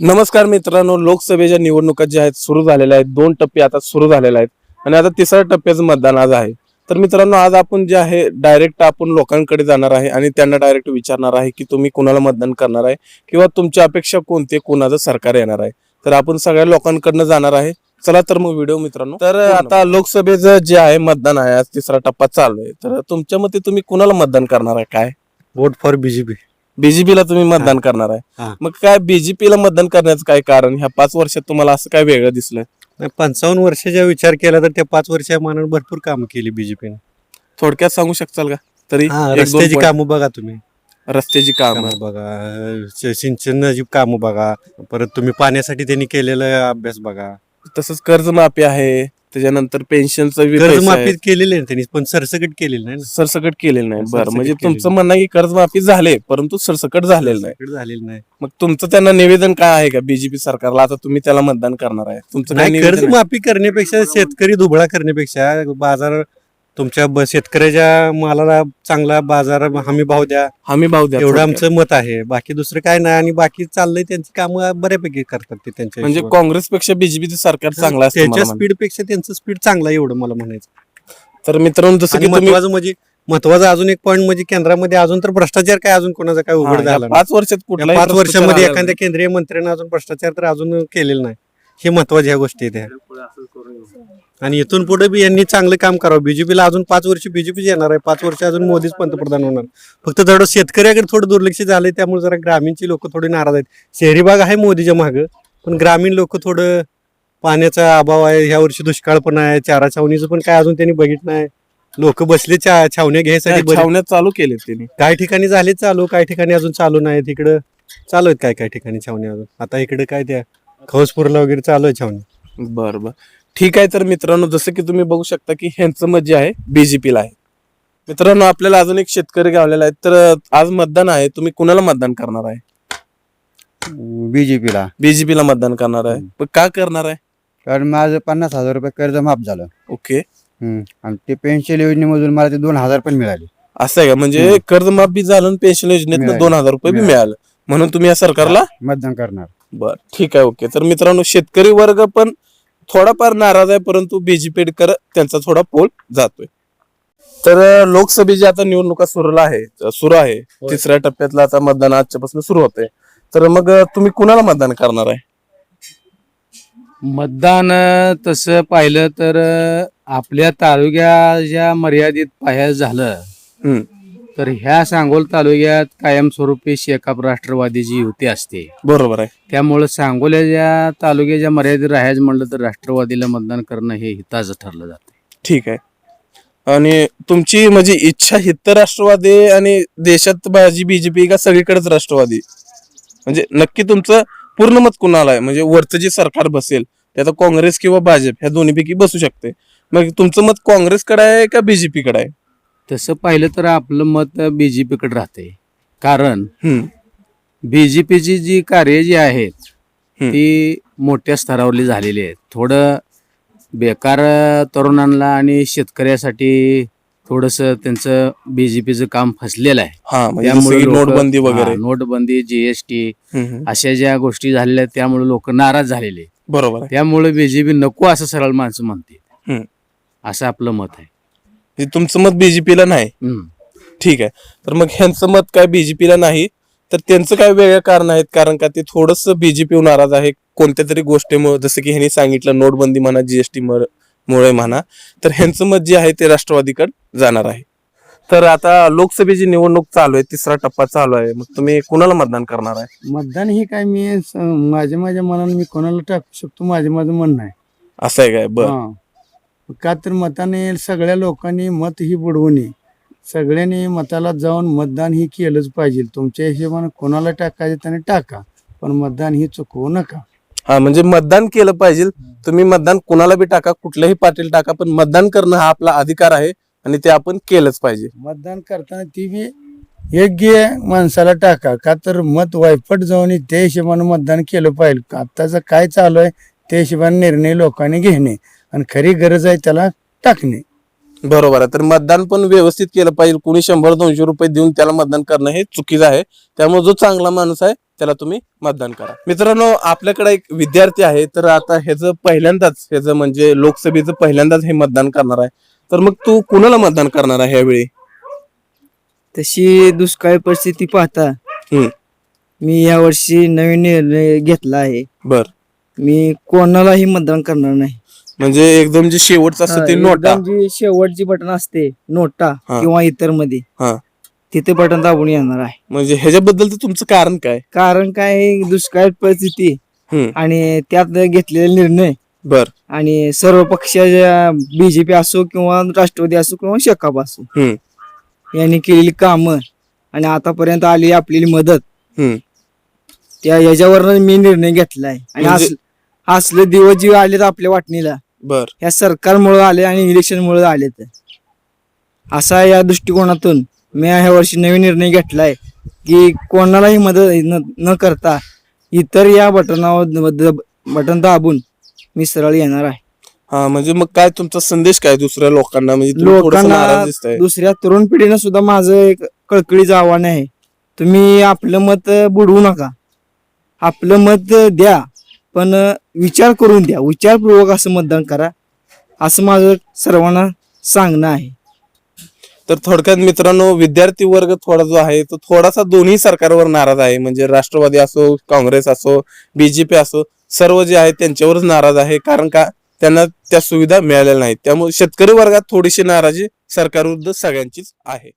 नमस्कार मित्रांनो लोकसभेच्या निवडणुका ज्या आहेत सुरू झालेल्या आहेत. दोन टप्पे आता सुरू झालेले आहेत. आणि आता तिसऱ्या टप्प्याचं मतदान आज आहे. तर मित्रांनो आज आपण जे आहे डायरेक्ट आपण लोकांकडे जाणार आहे आणि त्यांना डायरेक्ट विचारणार आहे की तुम्ही कुणाला मतदान करणार आहे किंवा तुमची अपेक्षा कोणती कोणाचं सरकार येणार आहे. तर आपण सगळ्या लोकांकडनं जाणार आहे. चला तर मग व्हिडिओ मित्रांनो तर आता लोकसभेचं जे आहे मतदान आहे. आज तिसरा टप्पा चालू आहे. तर तुमच्या मते तुम्ही कुणाला मतदान करणार आहे? काय? वोट फॉर बीजेपी बीजेपीला तुम्ही मतदान करणार आहे. हा. मग काय बीजेपीला मतदान करण्याचं काय कारण? ह्या पाच वर्षात तुम्हाला असं काय वेगळं दिसलं? पंचावन्न वर्षाचा विचार केला तर त्या पाच वर्षा मानाने भरपूर कामं केली बीजेपीने थोडक्यात सांगू शकताल का? तरी एक दोन रस्त्याची point. कामं बघा तुम्ही. रस्त्याची काम. कामं बघा अं, सिंचनाची कामं बघा. परत तुम्ही पाण्यासाठी त्यांनी केलेला अभ्यास बघा. तसंच कर्जमाफी आहे त्याच्यानंतर पेन्शनचं बी पैसे कर्जमाफी. केलेली आहे त्यांनी पण सरसकट केलेली नाही ना? सरसकट केलेलं नाही. बरं सरसकट म्हणजे केलेलं तुमचं म्हणणं आहे की कर्जमाफी झाले परंतु सरसकट झालेलं नाही. सरसकट झालेली नाही. मग तुमचं त्यांना निवेदन काय आहे का बीजेपी सरकारला? आता तुम्ही त्याला मतदान करणार आहे. तुमचं काय नाही निवेदन आहे? कर्जमाफी करण्यापेक्षा शेतकरी दुबळा करण्यापेक्षा बाजार तुमच्या ब- शेतकऱ्याच्या मालाला चांगला बाजार हमी भाव द्या हमी भाव द्या एवढं थोडक्यात. आमचं मत आहे बाकी दुसरं काय नाही आणि बाकी चाललंय त्यांची कामं बऱ्यापैकी करतात ते त्यांच्या म्हणजे हिशोबाने. काँग्रेसपेक्षा बीजेपीचं सरकार चांगलं असतं त्याच्या म्हणायचं. स्पीडपेक्षा त्यांचं स्पीड चांगलं आहे एवढं मला म्हणायचं तर मित्रांनो जसं आणि की तुम्ही महत्वाचं म्हणजे महत्वाचं अजून एक पॉईंट म्हणजे केंद्रामध्ये अजून तर भ्रष्टाचार काय अजून कोणाचा काय हा, उघड या झाला नाही. पाच वर्षात या कुठला पाच वर्षामध्ये एखाद्या केंद्रीय मंत्र्यानं अजून भ्रष्टाचार तर अजून केलेला नाही हे महत्त्वाच्या ह्या गोष्टी आहेत. ह्या. आणि इथून पुढे बी यांनी चांगलं काम करावं. बीजेपीला अजून पाच वर्ष बीजेपी येणार आहे. पाच वर्ष अजून मोदीच पंतप्रधान होणार. फक्त थोडं शेतकऱ्याकडे थोडं दुर्लक्ष झालंय त्यामुळे जरा ग्रामीणची लोक थोडी नाराज आहेत. शहरी भाग आहे मोदीच्या मागं पण ग्रामीण लोक थोडं पाण्याचा अभाव आहे. ह्या वर्षी दुष्काळ पण आहे. चारा छावणीचं पण काय अजून त्यांनी बघितलं नाही. लोक बसले चा- छावण्या घ्यायसाठी छावण्यात चालू केले त्यांनी. काही ठिकाणी झाले चालू काही ठिकाणी अजून चालू नाहीत. इकडं चालू आहेत काय काय ठिकाणी छावणी अजून. आता इकडे काय त्या खवसपूरला वगैरे चालू आहे छावणी. बर बर. ठीक आहे तर मित्रांनो जसं की तुम्ही बघू शकता की ह्यांचं मत जे आहे बीजेपीला आहे. मित्रांनो आपल्याला अजून एक शेतकरी गावलेला आहे. तर आज मतदान आहे. तुम्ही कुणाला मतदान करणार आहे? बीजेपीला बीजेपीला मतदान करणार आहे. पण का करणार आहे? कारण माझं पन्नास हजार रुपये कर्ज माफ झालं. ओके. हम्म. आणि ते पेन्शन योजनेमधून मला ते दोन हजार पण मिळाले. असं आहे का? म्हणजे हम्म. कर्जमाफ बी झालं आणि पेन्शन योजनेत मिळालं. दोन हजार रुपये बी मिळालं. मिळालं. म्हणून तुम्ही या सरकारला मतदान करणार. बर ठीक आहे ओके. तर मित्रांनो शेतकरी वर्ग पण थोडाफार नाराज आहे परंतु बीजेपीकडे त्यांचा थोडा पोल जातोय. तर लोकसभेची आता निवडणुका सुरू आहे सुरू आहे तिसऱ्या टप्प्यातलं आता मतदान आजच्यापासून सुरू होतंय. तर मग तुम्ही कुणाला मतदान करणार आहे? मतदान तसं पाहिलं तर आपल्या तालुक्याच्या मर्यादित पाहायचं झालं. तर ह्या सांगोल तालुक्यात कायमस्वरूपी शेकाप राष्ट्रवादीची युती असते. बरोबर आहे. त्यामुळं सांगोल्याच्या तालुक्याच्या मर्यादित राहायचं म्हणलं तर राष्ट्रवादीला मतदान करणं हे हिताचं ठरलं जातं. ठीक आहे. आणि तुमची म्हणजे इच्छा हित राष्ट्रवादी आणि देशात बाजी बीजेपी का सगळीकडेच राष्ट्रवादी? म्हणजे नक्की तुमचं पूर्ण मत कुणाला आहे? म्हणजे वरचं जे सरकार बसेल ते आता काँग्रेस किंवा भाजप ह्या दोन्हीपैकी बसू शकते. मग तुमचं मत काँग्रेसकडे आहे का बीजेपी कडे आहे? तसं पाहिलं तर आपलं मत बीजेपीकडे राहते कारण हम्म, बीजेपीची जी कार्य जी आहेत. ती मोठ्या स्तरावरली झालेली आहेत थोडं बेकार तरुणांना आणि शेतकऱ्यासाठी थोडस त्यांचं बीजेपीचं काम फसलेलं आहे हा म्हणजे लोकं- नोटबंदी वगैरे नोटबंदी जीएसटी. अशा ज्या गोष्टी झालेल्या आहेत त्यामुळे लोक नाराज झालेले. बरोबर त्यामुळे बीजेपी नको असं सरळ माणसं म्हणते हम्म. असं आपलं मत आहे तुमचं मत बीजेपीला नाही. हम्म. ठीक आहे. तर मग ह्यांचं मत काय बीजेपीला नाही? तर त्यांचं काय वेगळं कारण आहेत? कारण का ते थोडस बीजेपी नाराज आहे. कोणत्या तरी गोष्टीमुळे जसं की ह्यांनी सांगितलं नोटबंदी म्हणा जीएसटी मुळे म्हणा. तर ह्यांचं मत जे आहे ते राष्ट्रवादीकडे जाणार आहे. तर आता लोकसभेची निवडणूक चालू आहे तिसरा टप्पा चालू आहे. मग तुम्ही कुणाला मतदान करणार आहे? मतदान हे काय मी स- माझ्या माझ्या मनाने मी कोणाला टाकू शकतो? माझं माझं म्हणणं आहे. असं आहे काय? बर. हा. का तर मताने सगळ्या लोकांनी मत ही बुडवू नये सगळ्यांनी मताला जाऊन मतदान ही केलंच पाहिजे. तुमच्या हिशोबाने कोणाला टाकायचं त्याने टाका पण मतदान ही चुकवू नका. हा म्हणजे मतदान केलं पाहिजे. तुम्ही मतदान कुणाला बी टाका कुठल्याही पाटील टाका पण मतदान करणं हा आपला अधिकार आहे आणि ते आपण केलंच पाहिजे. मतदान करताना ती बी योग्य माणसाला टाका. का तर मत वायपट जाऊन त्या हिशोबाने मतदान केलं पाहिजे. आत्ताचं काय चालू आहे त्या हिशोबाने निर्णय लोकांनी घेणे. आणि खरी गरज आहे त्याला टाकणे. बरोबर आहे. तर मतदान पण व्यवस्थित केलं पाहिजे. कुणी शंभर दोनशे रुपये देऊन त्याला मतदान करणं हे चुकीचं आहे. त्यामुळे जो चांगला माणूस आहे त्याला तुम्ही मतदान करा. मित्रांनो आपल्याकडे एक विद्यार्थी आहे. तर आता ह्याचं पहिल्यांदाच ह्याचं म्हणजे लोकसभेचं पहिल्यांदाच हे मतदान करणार आहे. तर मग तू कुणाला मतदान करणार आहे ह्यावेळी तशी दुष्काळी परिस्थिती पाहता हम्म. मी या वर्षी नवीन निर्णय घेतला आहे. बर. मी कोणालाही मतदान करणार नाही. म्हणजे एकदम जे शेवटचं असतं ते नोटा एकदम जी शेवटची बटन असते नोटा हा. किंवा इतरमध्ये हा. तिथे बटन दाबून येणार आहे म्हणजे ह्याच्याबद्दल तुमचं कारण काय कारण काय आहे, दुष्काळी परिस्थिती हम्म. आणि त्यात घेतलेले निर्णय बर आणि सर्व पक्षाच्या बीजेपी असो किंवा राष्ट्रवादी असो किंवा शेकाप असो हम्म. यांनी केलेली कामं आणि आतापर्यंत आलेली आपली मदत हम्म. त्या याच्यावर मी निर्णय घेतलाय आणि म्हणजे- अस- असले दिवस जे आलेत आपल्या वाटणीला बर. या सरकारमुळे आले आणि इलेक्शन मुळे आलेत असा या दृष्टिकोनातून मी ह्या वर्षी नवीन निर्णय घेतलाय की कोणालाही मदत न- न करता इतर या बटनावर बटन दाबून मी सरळ येणार आहे. हा म्हणजे मग काय तुमचा संदेश काय दुसऱ्या लोकांना? म्हणजे लोकांना दुसऱ्या तरुण पिढीनं सुद्धा माझं एक कळकळीचं आव्हान आहे. तुम्ही आपलं मत बुडवू नका. आपलं मत द्या. पण विचार करून द्या. विचारपूर्वक असं मतदान करा असं माझं सर्वांना सांगणं आहे. तर थोडक्यात मित्रांनो विद्यार्थी वर्ग थोडा जो आहे तो थोडासा दोन्ही सरकारवर नाराज आहे. म्हणजे राष्ट्रवादी असो काँग्रेस असो बीजेपी असो सर्व जे आहे त्यांच्यावरच नाराज आहे. कारण का? त्यांना त्या सुविधा मिळालेल्या नाहीत. त्यामुळे शेतकरी वर्गात थोडीशी नाराजी सरकारविरुद्ध सगळ्यांचीच आहे.